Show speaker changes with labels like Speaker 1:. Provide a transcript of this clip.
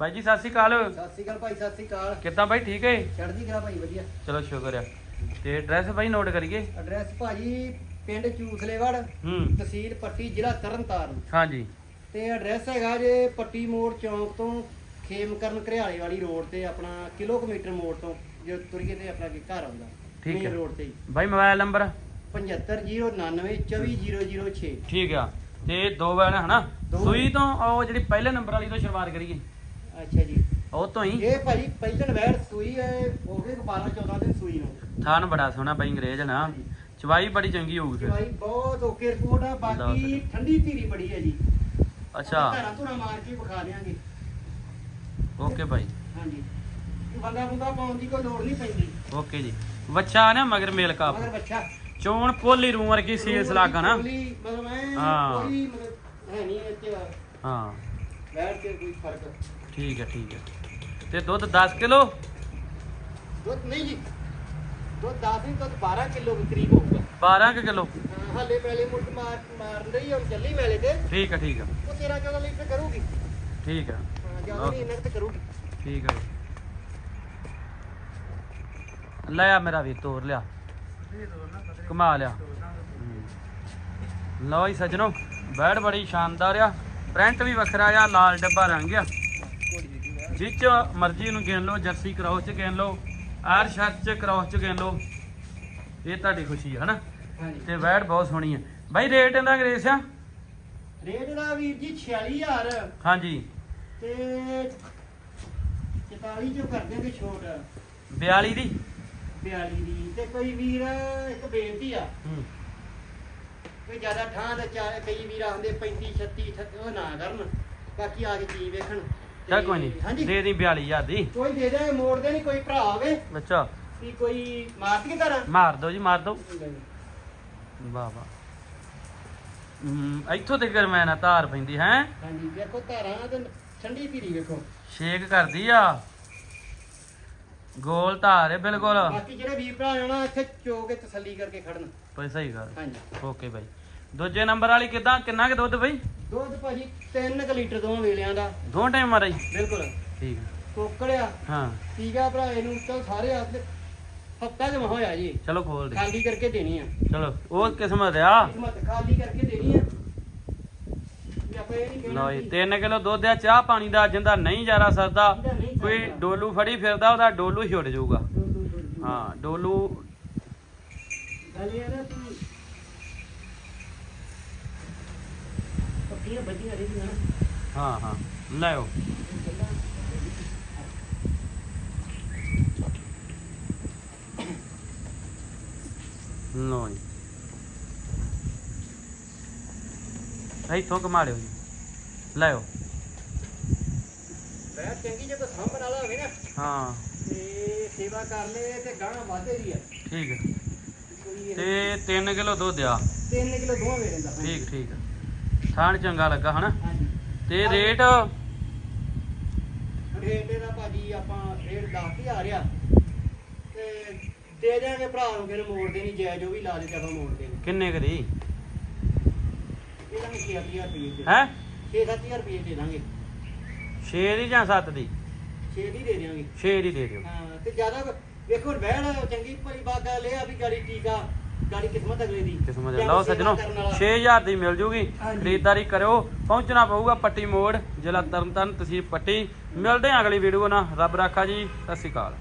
Speaker 1: ਬਾਈ ਜੀ ਸਤਿ ਸ਼੍ਰੀ ਅਕਾਲ।
Speaker 2: ਸਤਿ ਸ਼੍ਰੀ ਅਕਾਲ ਭਾਈ ਸਤਿ ਸ਼੍ਰੀ ਅਕਾਲ।
Speaker 1: ਕਿੱਦਾਂ ਬਾਈ ਠੀਕ ਹੈ?
Speaker 2: ਚੜ੍ਹਦੀ ਕਰਾ ਭਾਈ ਵਧੀਆ।
Speaker 1: ਚਲੋ ਸ਼ੁਕਰ ਆ। ਤੇ ਐਡਰੈਸ ਬਾਈ ਨੋਟ ਕਰੀਏ।
Speaker 2: ਐਡਰੈਸ ਭਾਜੀ ਪਿੰਡ ਚੂਸਲੇਵੜ
Speaker 1: ਹੂੰ।
Speaker 2: ਤਹਿਸੀਲ ਪੱਟੀ ਜ਼ਿਲ੍ਹਾ ਤਰਨਤਾਰਨ।
Speaker 1: ਹਾਂਜੀ।
Speaker 2: ਤੇ ਐਡਰੈਸ ਹੈਗਾ ਜੇ ਪੱਟੀ ਮੋੜ ਚੌਂਕ ਤੋਂ ਖੇਮਕਰਨ ਘਰਿਆਲੇ ਵਾਲੀ ਰੋਡ ਤੇ ਆਪਣਾ ਕਿਲੋਮੀਟਰ ਮੋੜ ਤੋਂ ਜੋ ਤੁਰੀਏ ਤੇ ਆਪਣਾ ਕੀ ਘਰ ਆਉਂਦਾ
Speaker 1: ਠੀਕ ਹੈ।
Speaker 2: ਰੋਡ ਤੇ ਹੀ।
Speaker 1: ਬਾਈ ਮੋਬਾਈਲ ਨੰਬਰ
Speaker 2: 7509924006
Speaker 1: ਠੀਕ ਆ। ਤੇ ਦੋ ਵੈਣ ਹਨਾ
Speaker 2: ਦੋ।
Speaker 1: ਸੂਈ ਤੋਂ ਉਹ ਜਿਹੜੀ ਪਹਿਲੇ ਨੰਬਰ ਵਾਲੀ ਤੋਂ ਸ਼ੁਰੂਆਤ ਕਰੀਏ।
Speaker 2: ਅੱਛਾ ਜੀ।
Speaker 1: ਉਹ ਤੋਂ ਹੀ।
Speaker 2: ਇਹ ਭਾਜੀ ਪਹਿਲਣ ਵੈੜ ਸੂਈ ਹੈ ਗਏ 12 14 ਦਿਨ ਸੂਈ ਨੂੰ।
Speaker 1: ਥਾਨ ਬੜਾ ਸੋਹਣਾ ਬਾਈ ਅੰਗਰੇਜ਼ ਨਾ। ਚਵਾਈ ਬੜੀ ਚੰਗੀ ਹੋਊਗੀ ਫਿਰ।
Speaker 2: ਭਾਈ ਬਹੁਤ ਓਕੇ ਰਿਪੋਰਟ ਆ ਬਾਕੀ। ਠੰਡੀ ਧੀਰੀ ਬੜੀ ਹੈ ਜੀ।
Speaker 1: ਅੱਛਾ।
Speaker 2: ਘਰਾਂ ਧੁਰਾ ਮਾਰ ਕੇ ਵਿਖਾ ਦਿਆਂਗੇ।
Speaker 1: ਓਕੇ ਬਾਈ
Speaker 2: ਹਾਂਜੀ। ਬੰਦਾ ਬੰਦਾ ਪਾਉਣ ਦੀ ਕੋਈ ਲੋੜ ਨਹੀਂ ਪੈਂਦੀ।
Speaker 1: ਓਕੇ ਜੀ। ਬੱਚਾ ਨਾ ਮਗਰ ਮੇਲ ਕਾਪ।
Speaker 2: ਮਗਰ ਬੱਚਾ
Speaker 1: ਚੋਣ ਪੋਲੀ ਰੂਮ ਵਰਗੀ ਸੀਸ ਲੱਗਾ ਨਾ।
Speaker 2: ਕੋਈ ਮਤਲਬ ਐ
Speaker 1: ਹਾਂ।
Speaker 2: ਕੋਈ ਮਤਲਬ ਹੈ ਨਹੀਂ ਇੱਥੇ
Speaker 1: ਹਾਂ।
Speaker 2: ਬੈਠ ਕੇ ਕੋਈ ਫ਼ਰਕ।
Speaker 1: ਠੀਕ ਹੈ ਠੀਕ ਹੈ। ਤੇ ਦੁੱਧ 10 ਕਿਲੋ?
Speaker 2: ਦੁੱਧ ਨਹੀਂ ਜੀ। ਦੁੱਧ 10 ਨਹੀਂ ਦੁੱਧ 12 ਕਿਲੋ ਦੇ ਕਰੀਬ ਹੋਊਗਾ।
Speaker 1: 12 ਕੁ ਕਿਲੋ?
Speaker 2: ਹਾਂ, ਹਾਲੇ ਪਹਿਲੇ ਮੁੱਢ ਮਾਰ ਮਾਰਨ ਰਹੀ ਹੁਣ ਚੱਲੀ ਮੈਲੇ ਤੇ।
Speaker 1: ਠੀਕ ਹੈ ਠੀਕ ਹੈ।
Speaker 2: ਉਹ 13 14 ਲੀਟਰ ਕਰੂਗੀ?
Speaker 1: ਠੀਕ ਹੈ।
Speaker 2: ਹਾਂ ਜ਼ਿਆਦਾ ਨਹੀਂ ਇਹਨਾਂ ਤੇ ਕਰੂਗੀ।
Speaker 1: ਠੀਕ ਹੈ। ਲੈ ਆ ਮੇਰਾ ਵੀ ਤੋਰ ਲਿਆ। ਕਮਾ ਲਿਆ। ਹੂੰ। ਲਓ ਜੀ ਸੱਜਣੋ ਬੈੜ ਬੜੀ ਸ਼ਾਨਦਾਰ ਆ। ਪ੍ਰਿੰਟ ਵੀ ਵੱਖਰਾ ਆ ਲਾਲ ਡੱਬਾ ਰੰਗ ਆ। ਜਿਹ ਚ ਮਰਜ਼ੀ ਨੂੰ ਗਿਣ ਲਓ ਜਰਸੀ ਕਰਾਉਸ ਚ ਗਿਣ ਲਓ ਆਰ ਸ਼ਰਟ ਚ ਕਰਾਉਸ ਚ ਗਿਣ ਲਓ ਇਹ ਤੁਹਾਡੀ ਖੁਸ਼ੀ ਹੈ ਹਨਾ?
Speaker 2: ਹਾਂਜੀ।
Speaker 1: ਤੇ ਬੈੜ ਬਹੁਤ ਸੋਹਣੀ ਆ। ਬਾਈ ਰੇਟ ਇਹਦਾ ਅੰਗਰੇਜ਼ ਆ?
Speaker 2: ਰੇਟ ਦਾ ਵੀਰ ਜੀ 46000
Speaker 1: ਹਾਂਜੀ।
Speaker 2: ਤੇ 44 ਚੋਂ ਕਰ ਦਿਆਂਗੇ ਛੋਟ?
Speaker 1: 42 ਦੀ?
Speaker 2: 42 ਦੀ। ਤੇ ਕੋਈ ਵੀਰ ਇੱਕ ਬੇਨਤੀ ਆ।
Speaker 1: ਹੂੰ।
Speaker 2: ਕੋਈ ਜ਼ਿਆਦਾ ਠਾਂ ਤੇ ਕਈ ਵੀਰ ਆਉਂਦੇ 35 36 38 ਉਹ ਨਾ ਕਰਨ। ਬਾਕੀ ਆ ਕੇ ਚੀਜ਼ ਵੇਖਣ।
Speaker 1: ਚੱਲ ਕੋਈ ਨਹੀਂ
Speaker 2: ਹਾਂਜੀ।
Speaker 1: ਦੇ ਦੀ 42000 ਦੀ।
Speaker 2: ਕੋਈ ਦੇ ਦੇ ਮੋੜਦੇ ਨਹੀਂ ਕੋਈ ਭਰਾ ਹੋਵੇ
Speaker 1: ਅੱਛਾ।
Speaker 2: ਵੀ ਕੋਈ ਮਾਰਤੀ ਕਰਾਂ
Speaker 1: ਮਾਰ ਦੋ ਜੀ ਮਾਰ ਦੋ ਵਾਹ ਵਾਹ। ਹਮ, ਇੱਥੋਂ ਤੇ ਗਰਮੈਨਾ ਧਾਰ ਪੈਂਦੀ ਹੈ?
Speaker 2: ਹਾਂਜੀ ਵੇਖੋ ਧਾਰਾਂ ਤੇ ਠੰਡੀ ਧੀਰੀ ਵੇਖੋ।
Speaker 1: ਸ਼ੇਕ ਕਰਦੀ ਆ। ਗੋਲ ਧਾਰ ਹੈ ਬਿਲਕੁਲ।
Speaker 2: ਬਾਕੀ ਜਿਹੜੇ ਵੀਰ ਭਰਾ ਆਉਣਾ ਇੱਥੇ ਚੋ ਕੇ ਤਸੱਲੀ ਕਰਕੇ ਖੜਨ।
Speaker 1: ਪੈਸਾ ਹੀ ਕਰ
Speaker 2: ਹਾਂਜੀ।
Speaker 1: ਓਕੇ ਬਾਈ। ਦੂਜੇ ਨੰਬਰ ਵਾਲੀ ਕਿਦਾਂ? ਕਿੰਨਾ ਕਿ ਦੁੱਧ ਬਾਈ?
Speaker 2: ਦੁੱਧ ਭਾਜੀ 3 ਲੀਟਰ ਦੋ ਵੇਲਿਆਂ ਦਾ।
Speaker 1: ਦੋ ਟਾਈਮ ਮਾਰਾ ਜੀ
Speaker 2: ਬਿਲਕੁਲ।
Speaker 1: ਠੀਕ
Speaker 2: ਕੋਕੜਿਆ।
Speaker 1: ਹਾਂ।
Speaker 2: ਠੀਕ ਆ ਭਰਾ ਇਹਨੂੰ ਤਾਂ ਸਾਰੇ ਹੱਥ ਹਫਤਾ ਜਮਾ ਹੋਇਆ ਜੀ।
Speaker 1: ਚਲੋ ਖੋਲ ਦੇ।
Speaker 2: ਖਾਲੀ ਕਰਕੇ ਦੇਣੀ ਆ।
Speaker 1: ਚਲੋ ਉਹ ਕਿਸਮਤ ਆ।
Speaker 2: ਕਿਸਮਤ ਖਾਲੀ ਕਰਕੇ ਦੇਣੀ ਆ। ਵੀ ਆਪਾਂ ਇਹ ਨਹੀਂ ਕਹਿਣਾ
Speaker 1: ਲਓ ਜੀ
Speaker 2: ਕਿ
Speaker 1: 3 ਕਿਲੋ ਦੁੱਧ ਆ ਚਾਹ ਪਾਣੀ ਦਾ ਜਿੰਦਾ ਨਹੀਂ ਜਾਰਾ ਸਰਦਾ।
Speaker 2: ਜਿਹਦਾ ਨਹੀਂ
Speaker 1: ਕੋਈ
Speaker 2: ਸਰਦਾ।
Speaker 1: ਡੋਲੂ ਫੜੀ ਫਿਰਦਾ ਉਹਦਾ ਡੋਲੂ ਛੁੱਟ ਜਾਊਗਾ। ਹਾਂ ਡੋਲੂ
Speaker 2: ਗੱਲ ਇਹ ਆ ਨਾ ਤੂੰ ਰਹੀ ਨਾ।
Speaker 1: ਹਾਂ ਹਾਂ। ਲੈਓ ਲਓ ਜੀ। ਇੱਥੋਂ ਲਿਓ ਜੀ। ਲੈਓ
Speaker 2: ਬੈ ਚੰਗੀ ਜੇ ਕੋ ਸਾਂਭਣ ਵਾਲਾ ਹੋਵੇ ਨਾ
Speaker 1: ਹਾਂ।
Speaker 2: ਤੇ ਸੇਵਾ ਕਰ ਲੈ ਤੇ ਗਾਣਾ ਵਾਧੇ ਦੀ ਆ।
Speaker 1: ਠੀਕ ਹੈ
Speaker 2: ਕੋਈ
Speaker 1: ਤੇ 3 ਕਿਲੋ ਦੁੱਧ ਆ
Speaker 2: 3 ਕਿਲੋ ਦੋਵਾਂ ਵੇਲੇ ਦਾ।
Speaker 1: ਠੀਕ ਠੀਕ ਥਾਣ ਚੰਗਾ ਲੱਗਾ ਹਨਾ?
Speaker 2: ਹਾਂਜੀ।
Speaker 1: ਤੇ ਰੇਟ?
Speaker 2: ਰੇਟ ਇਹਦਾ ਭਾਜੀ ਆਪਾਂ ਰੇਟ 10000 ਆ ਤੇ ਦੇ ਦਿਆਂਗੇ ਭਰਾ ਨੂੰ ਫਿਰ ਮੋੜਦੇ ਨਹੀਂ ਜਾਇਜ਼ ਉਹ ਵੀ ਲਾ ਦੇ ਜਦੋਂ ਮੋੜਦੇ ਨੇ
Speaker 1: ਕਿੰਨੇ ਕਦੀ
Speaker 2: ਇਹਦਾ ਵੀ 6000 ਰੁਪਏ ਦੇ
Speaker 1: ਹੈ?
Speaker 2: 6-7000 ਰੁਪਏ ਦੇ ਦਾਂਗੇ।
Speaker 1: 6 ਦੀ ਜਾਂ 7 ਦੀ?
Speaker 2: 6 ਦੀ ਦੇ ਦਿਆਂਗੇ।
Speaker 1: 6 ਦੀ ਦੇ ਦਿਓ।
Speaker 2: ਹਾਂ ਤੇ ਜ਼ਿਆਦਾ ਵੇਖੋ ਬਹਿਣ ਚੰਗੀ ਭਲੀ ਬਾਤ ਗੱਲ ਇਹ ਆ ਵੀ ਗਾੜੀ ਟੀਕਾ। ਗਾੜੀ ਕਿਸਮਤ ਅਗਲੇ ਦੀ।
Speaker 1: ਕਿਸਮਤ
Speaker 2: ਜਾਂ
Speaker 1: ਲਓ ਸੱਜਣੋ
Speaker 2: ਕਰਨ ਵਾਲਾ।
Speaker 1: 6000 ਦੀ ਮਿਲ ਜੂਗੀ।
Speaker 2: ਹਾਂਜੀ।
Speaker 1: ਖਰੀਦਦਾਰੀ ਕਰਿਓ ਪਹੁੰਚਣਾ ਪਊਗਾ ਪੱਟੀ ਮੋੜ ਜ਼ਿਲ੍ਹਾ ਤਰਨਤਾਰਨ ਤਹਿਸੀਲ ਪੱਟੀ। ਮਿਲਦੇ ਹਾਂ ਅਗਲੀ ਵੀਡੀਓ ਨਾਲ। ਰੱਬ ਰਾਖਾ ਜੀ ਸਤਿ ਸ਼੍ਰੀ ਅਕਾਲ।